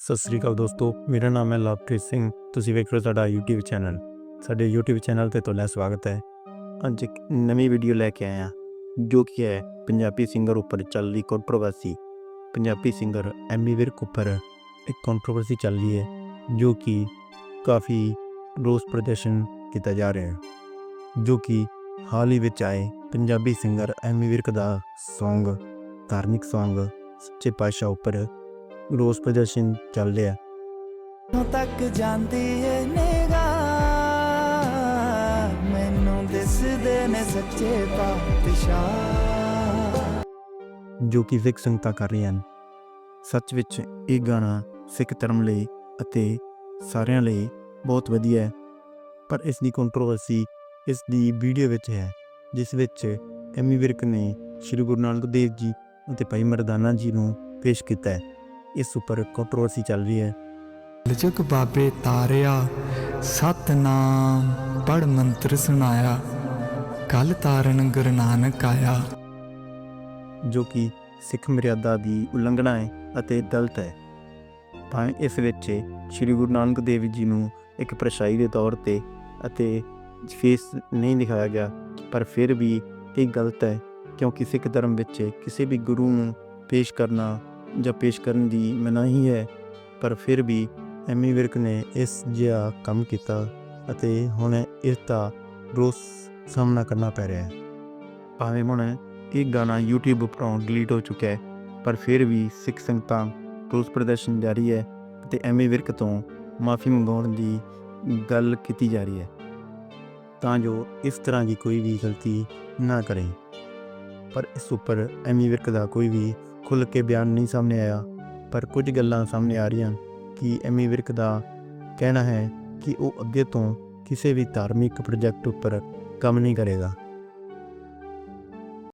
ਸਤਿ ਸ੍ਰੀ ਅਕਾਲ ਦੋਸਤੋ, ਮੇਰਾ ਨਾਮ ਹੈ ਲਵਪ੍ਰੀਤ ਸਿੰਘ, ਤੁਸੀਂ ਵੇਖ ਰਹੇ ਹੋ ਸਾਡਾ YouTube ਚੈਨਲ ਸਾਡੇ YouTube ਚੈਨਲ ਤੇ ਤੁਹਾਡਾ ਸਵਾਗਤ ਹੈ। ਅੱਜ ਇੱਕ ਨਵੀਂ ਵੀਡੀਓ ਲੈ ਕੇ ਆਇਆ ਜੋ ਕਿ ਹੈ ਪੰਜਾਬੀ ਸਿੰਗਰ ਉੱਪਰ ਚੱਲ ਰਹੀ ਕੰਟਰੋਵਰਸੀ ਪੰਜਾਬੀ ਸਿੰਗਰ ਐਮੀ ਵਿਰਕ ਉੱਪਰ ਇੱਕ ਕੰਟਰੋਵਰਸੀ ਚੱਲ ਰਹੀ ਹੈ, ਜੋ ਕਿ ਕਾਫੀ ਰੋਸ ਪ੍ਰਦਰਸ਼ਨ ਕੀਤਾ ਜਾ ਰਿਹਾ ਹੈ। ਜੋ ਕਿ ਹਾਲ ਹੀ ਵਿੱਚ ਆਏ ਪੰਜਾਬੀ ਸਿੰਗਰ ਐਮੀ ਵਿਰਕ ਦਾ Song, ਧਾਰਮਿਕ Song, ਸੱਚੇ ਪਾਤਸ਼ਾਹ ਉੱਪਰ ਰੋਸ ਪ੍ਰਦਰਸ਼ਨ ਚੱਲ ਰਿਹਾ। ਤੱਕ ਜਾਂਦੀ ਏ ਨਿਗਾਹ। ਮੈਨੂੰ ਦਿਸਦੇ ਨੇ ਸੱਚੇ ਪਾਤਸ਼ਾਹ। ਜੋ ਕਿ ਸਿੱਖ ਸੰਗਤਾਂ ਕਰ ਰਹੀਆਂ ਹਨ। ਸੱਚ ਵਿੱਚ ਇਹ ਗਾਣਾ ਸਿੱਖ ਧਰਮ ਲਈ ਅਤੇ ਸਾਰਿਆਂ ਲਈ ਬਹੁਤ ਵਧੀਆ ਹੈ। ਪਰ ਇਸ ਦੀ ਕੰਟਰੋਵਰਸੀ ਇਸ ਦੀ ਵੀਡੀਓ ਵਿੱਚ ਹੈ ਜਿਸ ਵਿੱਚ ਐਮੀ ਵਿਰਕ ਨੇ ਸ੍ਰੀ ਗੁਰੂ ਨਾਨਕ ਦੇਵ ਜੀ ਅਤੇ ਭਾਈ ਮਰਦਾਨਾ ਜੀ ਨੂੰ ਪੇਸ਼ ਕੀਤਾ ਹੈ। ਇਸ ਉੱਪਰ ਕੰਟਰੋਵਰਸੀ ਚੱਲ ਰਹੀ ਹੈ। ਲਜਕ ਬਾਬੇ ਤਾਰਿਆ ਸਤਨਾਮ ਪੜ ਮੰਤਰ ਸੁਣਾਇਆ ਕਲ ਤਾਰਨ ਗੁਰੂ ਨਾਨਕ ਆਇਆ। ਜੋ ਕਿ ਸਿੱਖ ਮਰਿਆਦਾ ਦੀ ਉਲੰਘਣਾ ਹੈ ਅਤੇ ਗਲਤ ਹੈ। ਭਾਵੇਂ ਇਸ ਵਿੱਚ ਸ੍ਰੀ ਗੁਰੂ ਨਾਨਕ ਦੇਵ ਜੀ ਨੂੰ ਇੱਕ ਪ੍ਰਸ਼ਾਈ ਦੇ ਤੌਰ ਤੇ ਅਤੇ ਫੇਸ ਨਹੀਂ ਦਿਖਾਇਆ ਗਿਆ ਪਰ ਫਿਰ ਵੀ ਇਹ ਗਲਤ ਹੈ ਕਿਉਂਕਿ ਸਿੱਖ ਧਰਮ ਵਿੱਚ ਕਿਸੇ ਵੀ ਗੁਰੂ ਨੂੰ ਪੇਸ਼ ਕਰਨਾ ਜਾਂ ਪੇਸ਼ ਕਰਨ ਦੀ ਮਨਾਹੀ ਹੈ ਪਰ ਫਿਰ ਵੀ ਐਮੀ ਵਿਰਕ ਨੇ ਇਸ ਜਿਹਾ ਕੰਮ ਕੀਤਾ ਅਤੇ ਹੁਣ ਇਸ ਦਾ ਰੋਸ ਸਾਹਮਣਾ ਕਰਨਾ ਪੈ ਰਿਹਾ ਹੈ। ਭਾਵੇਂ ਹੁਣ ਇਹ ਗਾਣਾ YouTube ਉੱਪਰੋਂ ਡਿਲੀਟ ਹੋ ਚੁੱਕਿਆ ਹੈ, ਪਰ ਫਿਰ ਵੀ ਸਿੱਖ ਸੰਗਤਾਂ ਰੋਸ ਪ੍ਰਦਰਸ਼ਨ ਜਾਰੀ ਹੈ ਅਤੇ ਐਮੀ ਵਿਰਕ ਤੋਂ ਮਾਫੀ ਮੰਗਾਉਣ ਦੀ ਗੱਲ ਕੀਤੀ ਜਾ ਰਹੀ ਹੈ। ਤਾਂ ਜੋ ਇਸ ਤਰ੍ਹਾਂ ਦੀ ਕੋਈ ਵੀ ਗਲਤੀ ਨਾ ਕਰੇ। ਪਰ ਇਸ ਉੱਪਰ ਐਮੀ ਵਿਰਕ ਦਾ ਕੋਈ ਵੀ ਖੁੱਲ੍ਹ ਕੇ ਬਿਆਨ ਨਹੀਂ ਸਾਹਮਣੇ ਆਇਆ, ਪਰ ਕੁਝ ਗੱਲਾਂ ਸਾਹਮਣੇ ਆ ਰਹੀਆਂ ਕਿ ਐਮੀ ਵਿਰਕ ਦਾ ਕਹਿਣਾ ਹੈ ਕਿ ਉਹ ਅੱਗੇ ਤੋਂ ਕਿਸੇ ਵੀ ਧਾਰਮਿਕ ਪ੍ਰੋਜੈਕਟ ਉੱਪਰ ਕੰਮ ਨਹੀਂ ਕਰੇਗਾ।